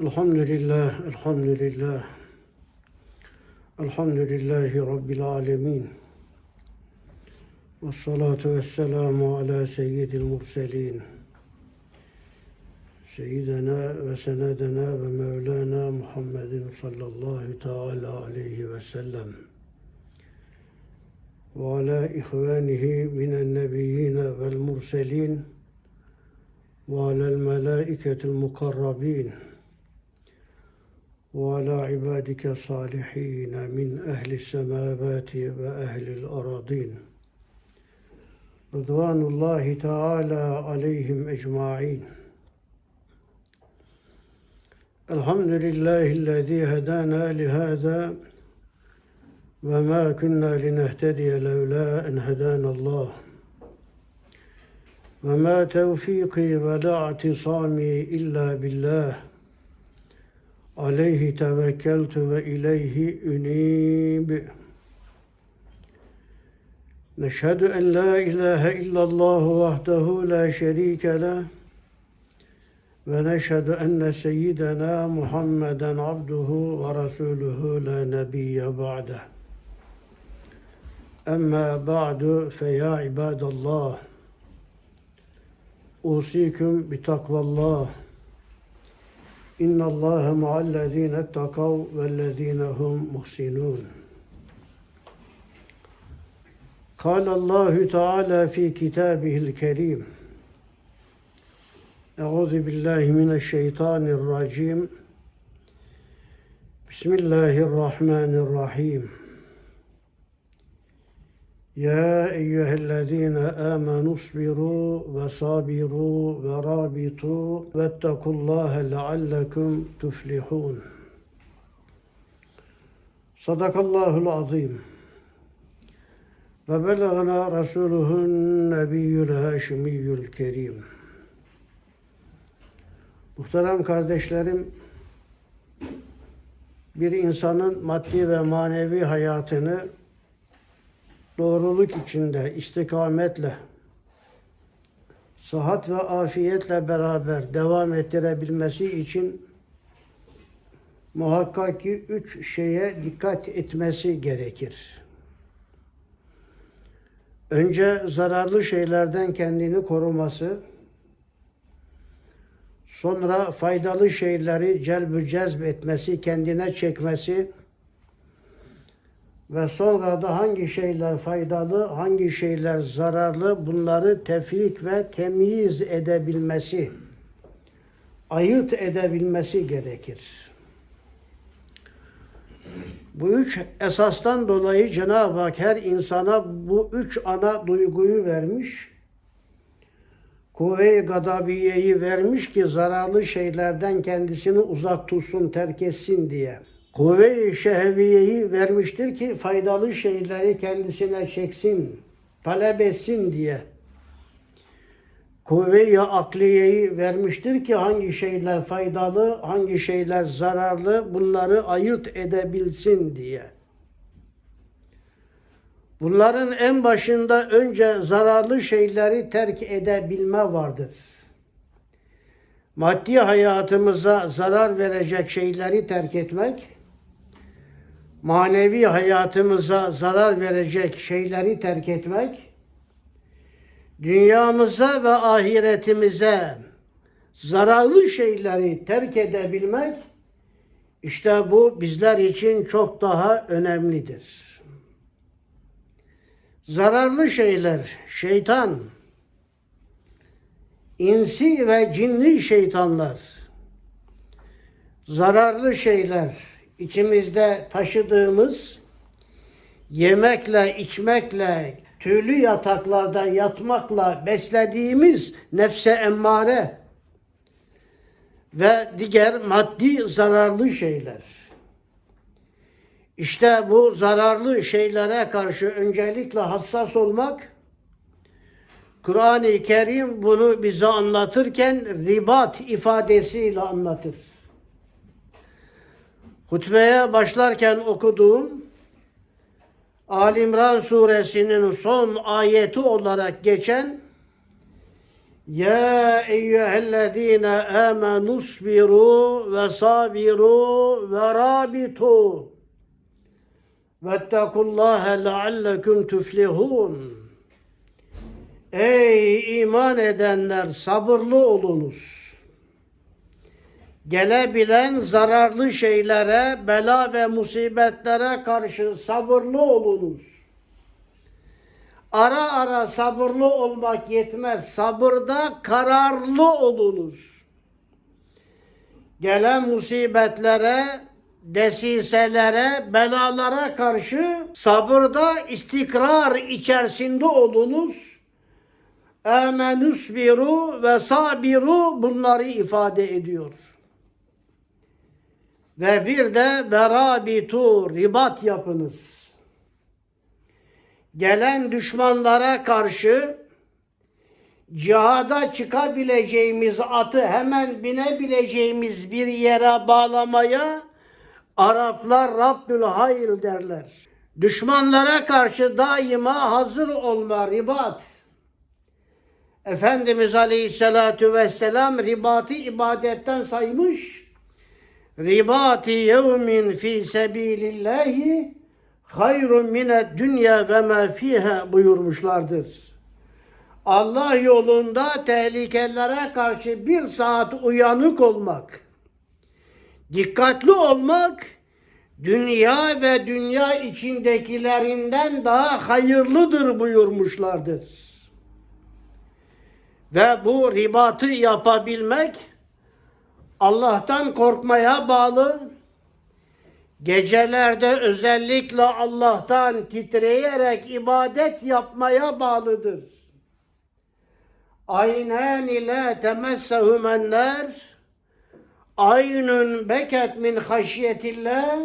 Elhamdülillah, elhamdülillah. Elhamdülillahi Rabbil alemin. Ve salatu ve selamu ala seyyidil murselin. Seyyidina ve senedena ve mevlana Muhammedin sallallahu teala aleyhi ve sellem. Ve ala ihvanihi minen nebiyyine vel murselin. وعلى عبادك الصالحين من أهل السماوات وأهل الأراضين. رضوان الله تعالى عليهم أجمعين. الحمد لله الذي هدانا لهذا وما كنا لنهتدي لولا أن هدانا الله. وما توفيقي ولا اعتصامي إلا بالله. Aleyhi tevekkeltu ve ileyhi ünib. نشهد أن لا إله إلا الله وحده لا شريك له ونشهد أن سيدنا محمدا عبده ورسوله لا نبي بعده أما بعد فيا عباد الله أوصيكم بتقوى الله إن الله مع الذين اتقوا والذين هم محسنون. قال الله تعالى في كتابه الكريم أعوذ بالله من الشيطان الرجيم. بسم الله الرحمن الرحيم. يا أيها الذين آمنوا اصبروا وصابروا ورابطوا واتقوا الله لعلكم تفلحون صدق الله العظيم وبلغنا رسوله النبي الهاشمي الكريم Muhterem kardeşlerim, bir insanın maddi ve manevi hayatını doğruluk içinde, istikametle, sıhhat ve afiyetle beraber devam ettirebilmesi için muhakkak ki üç şeye dikkat etmesi gerekir. Önce zararlı şeylerden kendini koruması, sonra faydalı şeyleri celbü cezb etmesi, kendine çekmesi, ve sonra da hangi şeyler faydalı, hangi şeyler zararlı bunları tefrik ve temyiz edebilmesi, ayırt edebilmesi gerekir. Bu üç esastan dolayı Cenab-ı Hak her insana bu üç ana duyguyu vermiş. Kuvve-i gadabiyeyi vermiş ki zararlı şeylerden kendisini uzak tutsun, terk etsin diye kuvve-i şehviyeyi vermiştir ki faydalı şeyleri kendisine çeksin, talep etsin diye. Kuvve-i akliyeyi vermiştir ki hangi şeyler faydalı, hangi şeyler zararlı bunları ayırt edebilsin diye. Bunların en başında önce zararlı şeyleri terk edebilme vardır. Maddi hayatımıza zarar verecek şeyleri terk etmek, manevi hayatımıza zarar verecek şeyleri terk etmek, dünyamıza ve ahiretimize zararlı şeyleri terk edebilmek, işte bu bizler için çok daha önemlidir. Zararlı şeyler, şeytan, insi ve cinli şeytanlar, zararlı şeyler, içimizde taşıdığımız yemekle, içmekle, tüylü yataklarda yatmakla beslediğimiz nefse emmare ve diğer maddi zararlı şeyler. İşte bu zararlı şeylere karşı öncelikle hassas olmak, Kur'an-ı Kerim bunu bize anlatırken ribat ifadesiyle anlatır. Hutbeye başlarken okuduğum Ali İmran suresinin son ayeti olarak geçen Ya eyyühellezine amenu sbiru ve sabiru ve rabitu vettekullâhe leallekum tuflihun. Ey iman edenler sabırlı olunuz. Gelebilen zararlı şeylere, bela ve musibetlere karşı sabırlı olunuz. Ara ara sabırlı olmak yetmez. Sabırda kararlı olunuz. Gelen musibetlere, desiselere, belalara karşı sabırda istikrar içerisinde olunuz. Emenusbiru ve sabiru bunları ifade ediyor. Ve bir de verabitu ribat yapınız gelen düşmanlara karşı cihada çıkabileceğimiz atı hemen binebileceğimiz bir yere bağlamaya Araplar Rabbül Hayl derler. Düşmanlara karşı daima hazır olma ribat. Efendimiz Aleyhisselatü Vesselam ribatı ibadetten saymış. Ribati yevmin fi sebilillahi hayrun mine dünya ve ma fiha buyurmuşlardır. Allah yolunda tehlikelere karşı bir saat uyanık olmak, dikkatli olmak, dünya ve dünya içindekilerinden daha hayırlıdır buyurmuşlardır. Ve bu ribatı yapabilmek Allah'tan korkmaya bağlı, gecelerde özellikle Allah'tan titreyerek ibadet yapmaya bağlıdır. Aynen ile temessehumenler aynun beket min haşyetillah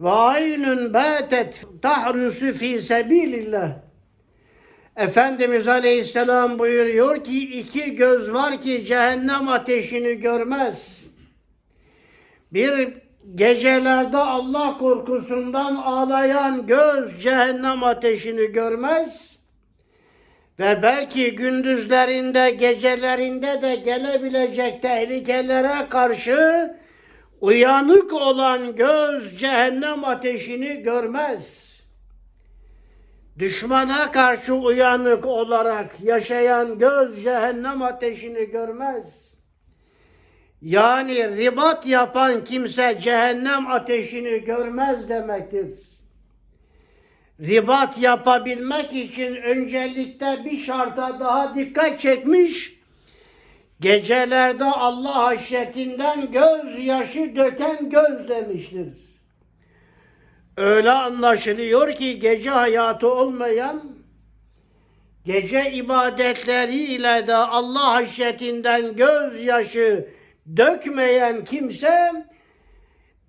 ve aynun batet tahrusu fi sebilillah. Efendimiz Aleyhisselam buyuruyor ki iki göz var ki cehennem ateşini görmez. Bir gecelerde Allah korkusundan ağlayan göz cehennem ateşini görmez ve belki gündüzlerinde gecelerinde de gelebilecek tehlikelere karşı uyanık olan göz cehennem ateşini görmez. Düşmana karşı uyanık olarak yaşayan göz cehennem ateşini görmez. Yani ribat yapan kimse cehennem ateşini görmez demektir. Ribat yapabilmek için öncelikle bir şarta daha dikkat çekmiş. Gecelerde Allah haşyetinden göz yaşı döken göz demiştir. Öyle anlaşılıyor ki gece hayatı olmayan, gece ibadetleriyle de Allah haşyetinden gözyaşı dökmeyen kimse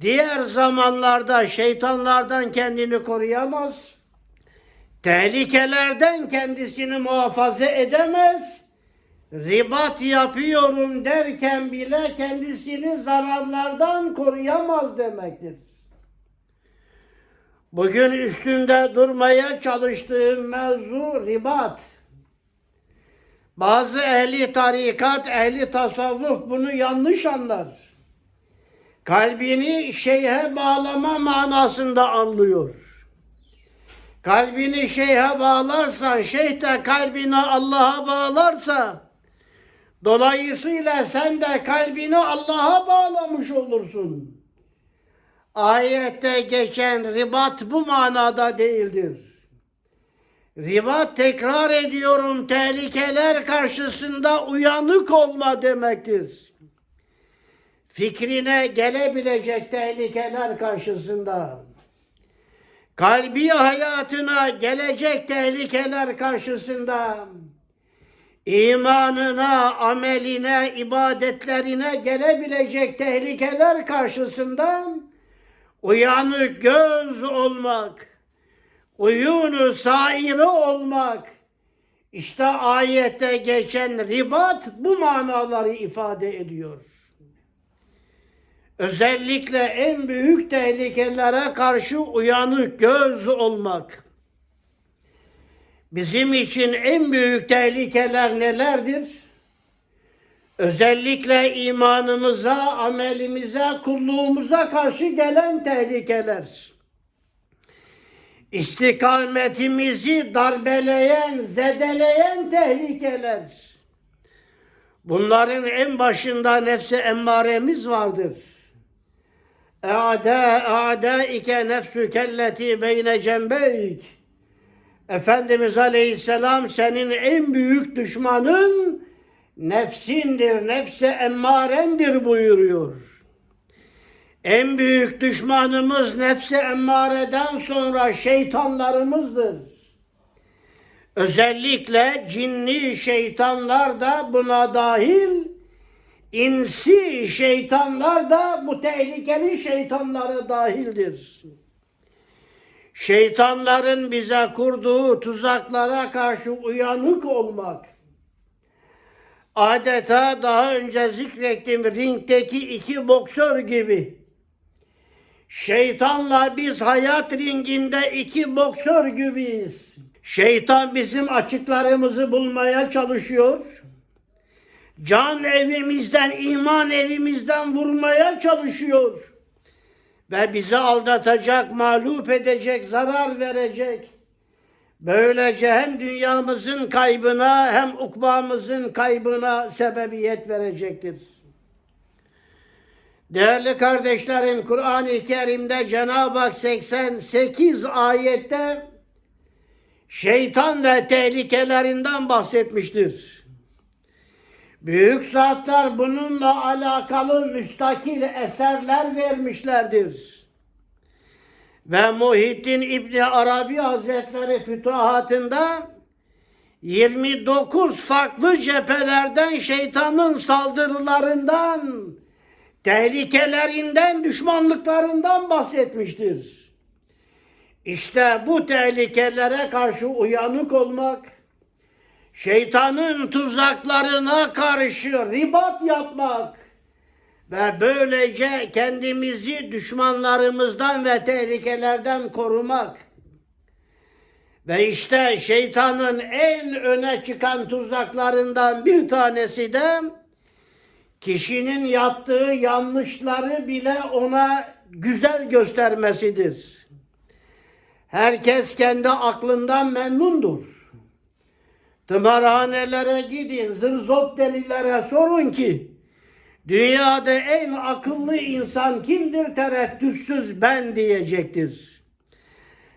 diğer zamanlarda şeytanlardan kendini koruyamaz. Tehlikelerden kendisini muhafaza edemez. Ribat yapıyorum derken bile kendisini zararlardan koruyamaz demektir. Bugün üstünde durmaya çalıştığım mevzu ribat. Bazı ehli tarikat, ehli tasavvuf bunu yanlış anlar. Kalbini şeyhe bağlama manasında anlıyor. Kalbini şeyhe bağlarsan, şeyh de kalbini Allah'a bağlarsa, dolayısıyla sen de kalbini Allah'a bağlamış olursun. Ayette geçen ribat bu manada değildir. Ribat tekrar ediyorum tehlikeler karşısında uyanık olma demektir. Fikrine gelebilecek tehlikeler karşısında, kalbi hayatına gelecek tehlikeler karşısında, imanına, ameline, ibadetlerine gelebilecek tehlikeler karşısında uyanık göz olmak, uyunu sairi olmak, işte ayette geçen ribat bu manaları ifade ediyor. Özellikle en büyük tehlikelere karşı uyanık göz olmak. Bizim için en büyük tehlikeler nelerdir? Özellikle imanımıza, amelimize, kulluğumuza karşı gelen tehlikeler. İstikametimizi darbeleyen, zedeleyen tehlikeler. Bunların en başında nefse emmaremiz vardır. E'ada e'adaike nefsü kelleti beyne cembeyk. Efendimiz Aleyhisselam senin en büyük düşmanın nefsindir, nefse emmarendir buyuruyor. En büyük düşmanımız nefse emmareden sonra şeytanlarımızdır. Özellikle cinni şeytanlar da buna dahil, insi şeytanlar da bu tehlikeli şeytanlara dahildir. Şeytanların bize kurduğu tuzaklara karşı uyanık olmak, adeta daha önce zikrettiğim ringdeki iki boksör gibi. Şeytanla biz hayat ringinde iki boksör gibiyiz. Şeytan bizim açıklarımızı bulmaya çalışıyor. Can evimizden, iman evimizden vurmaya çalışıyor. Ve bizi aldatacak, mağlup edecek, zarar verecek. Böylece hem dünyamızın kaybına hem ukbamızın kaybına sebebiyet verecektir. Değerli kardeşlerim, Kur'an-ı Kerim'de Cenab-ı Hak 88 ayette şeytan ve tehlikelerinden bahsetmiştir. Büyük zatlar bununla alakalı müstakil eserler vermişlerdir. Ve Muhittin İbni Arabi Hazretleri fütuhatında 29 farklı cephelerden şeytanın saldırılarından, tehlikelerinden, düşmanlıklarından bahsetmiştir. İşte bu tehlikelere karşı uyanık olmak, şeytanın tuzaklarına karşı ribat yapmak ve böylece kendimizi düşmanlarımızdan ve tehlikelerden korumak. Ve işte şeytanın en öne çıkan tuzaklarından bir tanesi de kişinin yaptığı yanlışları bile ona güzel göstermesidir. Herkes kendi aklından memnundur. Tımarhanelere gidin, zırzop delilere sorun ki dünyada en akıllı insan kimdir tereddütsüz ben diyecektir.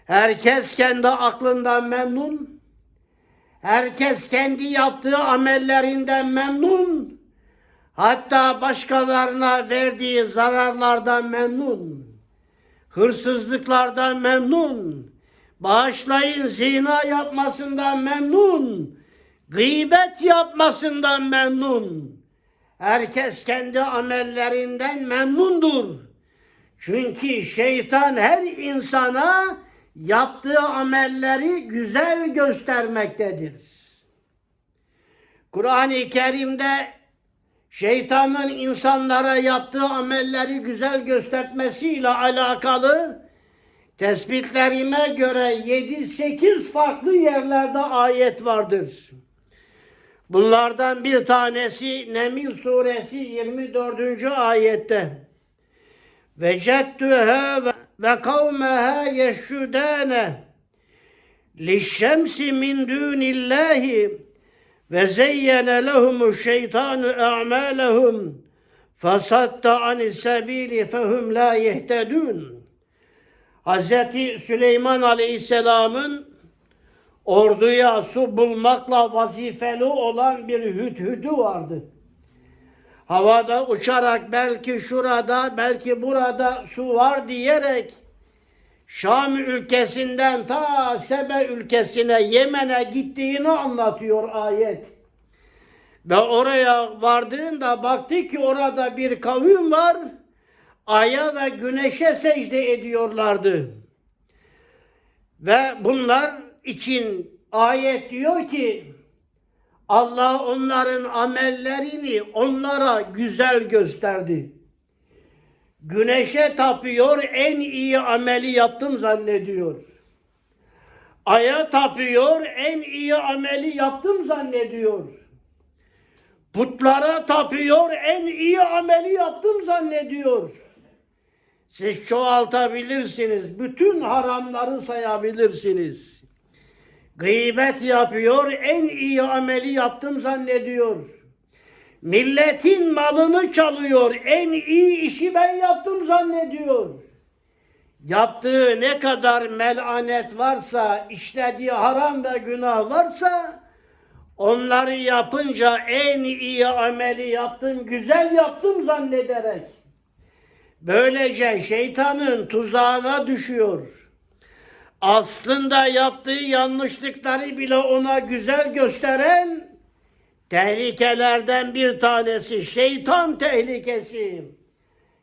Herkes kendi aklından memnun. Herkes kendi yaptığı amellerinden memnun. Hatta başkalarına verdiği zararlardan memnun. Hırsızlıklardan memnun. Bağışlayın zina yapmasından memnun. Gıybet yapmasından memnun. Herkes kendi amellerinden memnundur. Çünkü şeytan her insana yaptığı amelleri güzel göstermektedir. Kur'an-ı Kerim'de şeytanın insanlara yaptığı amelleri güzel göstermesiyle alakalı tespitlerime göre 7-8 farklı yerlerde ayet vardır. Bunlardan bir tanesi Nemil suresi 24. ayette. Vecettühe ve kavmeha yeşşudâne lişşemsi min dûnillâhi ve zeyyene lehumu şeytanu a'malehum fasatta anis sebili fehum la yehtedun. Hazreti Süleyman Aleyhisselam'ın orduya su bulmakla vazifeli olan bir hüdhüdü vardı. Havada uçarak belki şurada belki burada su var diyerek Şam ülkesinden ta Sebe ülkesine Yemen'e gittiğini anlatıyor ayet. Ve oraya vardığında baktı ki orada bir kavim var. Aya ve güneşe secde ediyorlardı. Ve bunlar için ayet diyor ki Allah onların amellerini onlara güzel gösterdi. Güneşe tapıyor, en iyi ameli yaptım zannediyor. Aya tapıyor, en iyi ameli yaptım zannediyor. Putlara tapıyor, en iyi ameli yaptım zannediyor. Siz çoğaltabilirsiniz, bütün haramları sayabilirsiniz. Gıybet yapıyor, en iyi ameli yaptım zannediyor. Milletin malını çalıyor, en iyi işi ben yaptım zannediyor. Yaptığı ne kadar melanet varsa, işlediği haram ve günah varsa, onları yapınca en iyi ameli yaptım, güzel yaptım zannederek. Böylece şeytanın tuzağına düşüyor. Aslında yaptığı yanlışlıkları bile ona güzel gösteren tehlikelerden bir tanesi şeytan tehlikesi.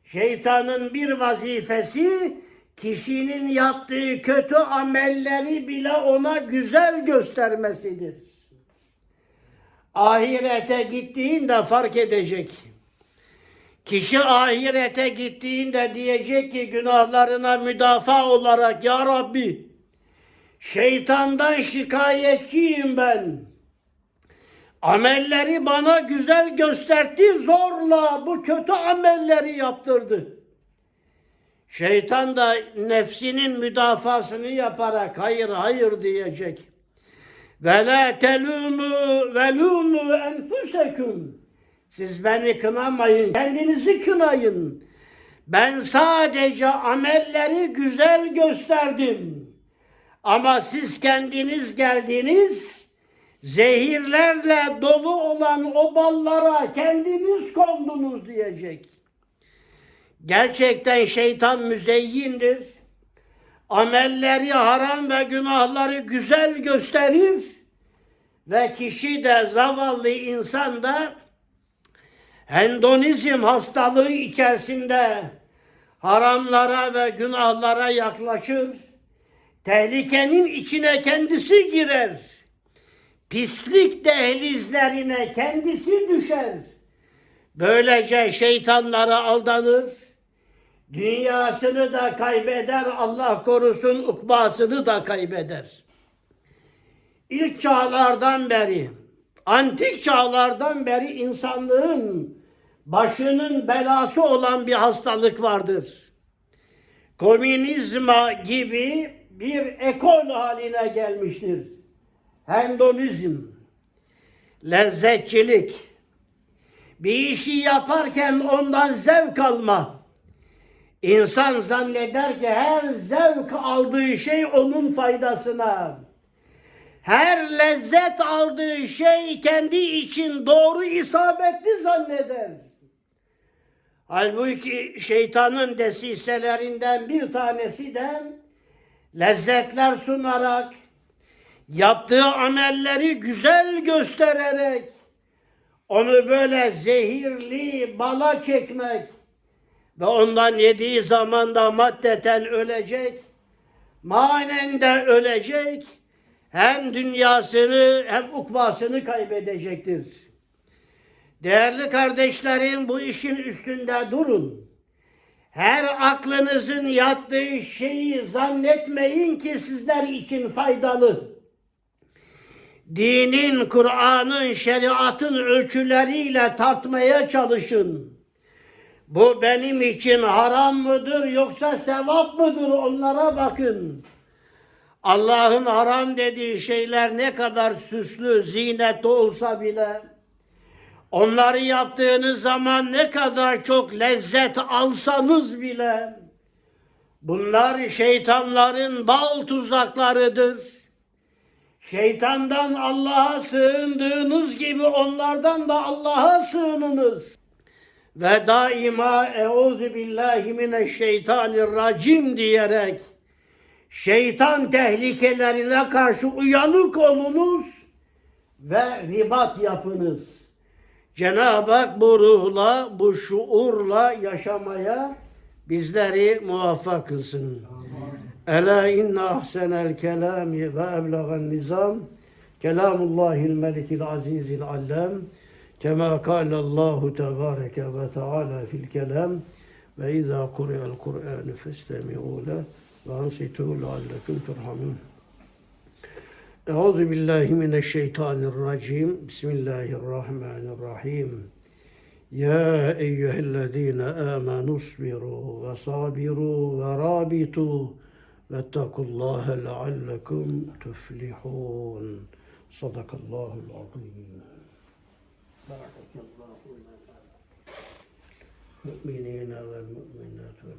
Şeytanın bir vazifesi kişinin yaptığı kötü amelleri bile ona güzel göstermesidir. Ahirete gittiğinde fark edecek. Kişi ahirete gittiğinde diyecek ki günahlarına müdafaa olarak Ya Rabbi şeytandan şikayetçiyim ben. Amelleri bana güzel gösterdi zorla bu kötü amelleri yaptırdı. Şeytan da nefsinin müdafasını yaparak hayır hayır diyecek. Ve la telûmû ve lûmû enfuseküm. Siz beni kınamayın, kendinizi kınayın. Ben sadece amelleri güzel gösterdim. Ama siz kendiniz geldiniz, zehirlerle dolu olan o ballara kendiniz kondunuz diyecek. Gerçekten şeytan müzeyyindir. Amelleri haram ve günahları güzel gösterir ve kişi de zavallı insan da hendonizm hastalığı içerisinde haramlara ve günahlara yaklaşır. Tehlikenin içine kendisi girer. Pislik dehlizlerine kendisi düşer. Böylece şeytanlara aldanır. Dünyasını da kaybeder, Allah korusun ukbasını da kaybeder. İlk çağlardan beri, antik çağlardan beri insanlığın başının belası olan bir hastalık vardır. Komünizma gibi bir ekol haline gelmiştir. Hendonizm, lezzetçilik, bir işi yaparken ondan zevk alma. İnsan zanneder ki her zevk aldığı şey onun faydasına. Her lezzet aldığı şey kendi için doğru isabetli zanneder. Halbuki şeytanın desiselerinden bir tanesi de lezzetler sunarak, yaptığı amelleri güzel göstererek, onu böyle zehirli bala çekmek ve ondan yediği zaman da maddeten ölecek, manen de ölecek, hem dünyasını hem ukbasını kaybedecektir. Değerli kardeşlerim bu işin üstünde durun. Her aklınızın yattığı şeyi zannetmeyin ki sizler için faydalı. Dinin, Kur'an'ın, şeriatın ölçüleriyle tartmaya çalışın. Bu benim için haram mıdır yoksa sevap mıdır onlara bakın. Allah'ın haram dediği şeyler ne kadar süslü, zinetli olsa bile onları yaptığınız zaman ne kadar çok lezzet alsanız bile bunlar şeytanların bal tuzaklarıdır. Şeytandan Allah'a sığındığınız gibi onlardan da Allah'a sığınınız. Ve daima euzu billahi mineşşeytanirracim diyerek şeytan tehlikelerine karşı uyanık olunuz ve ribat yapınız. Cenab-ı Hak bu ruhla, bu şuurla yaşamaya bizleri muvaffak kılsın. Ela inne ahsenel kelami ve eblegan nizam kelamullahil melikil azizil allem kema kâlallahu tebâreke ve teâlâ fil kelam ve izâ kuri'el Kur'ânu festemi'û leh ve ansitu leallekum turhamun. Euzu billahi mineşşeytanirracim. Bismillahirrahmanirrahim. Ya eyyühellezine amenu isbiru ve sabiru ve rabitu vettekullaha leallekum tuflihun. Sadakallahul azim. Barakallahu lana. Müminine ve müminat ve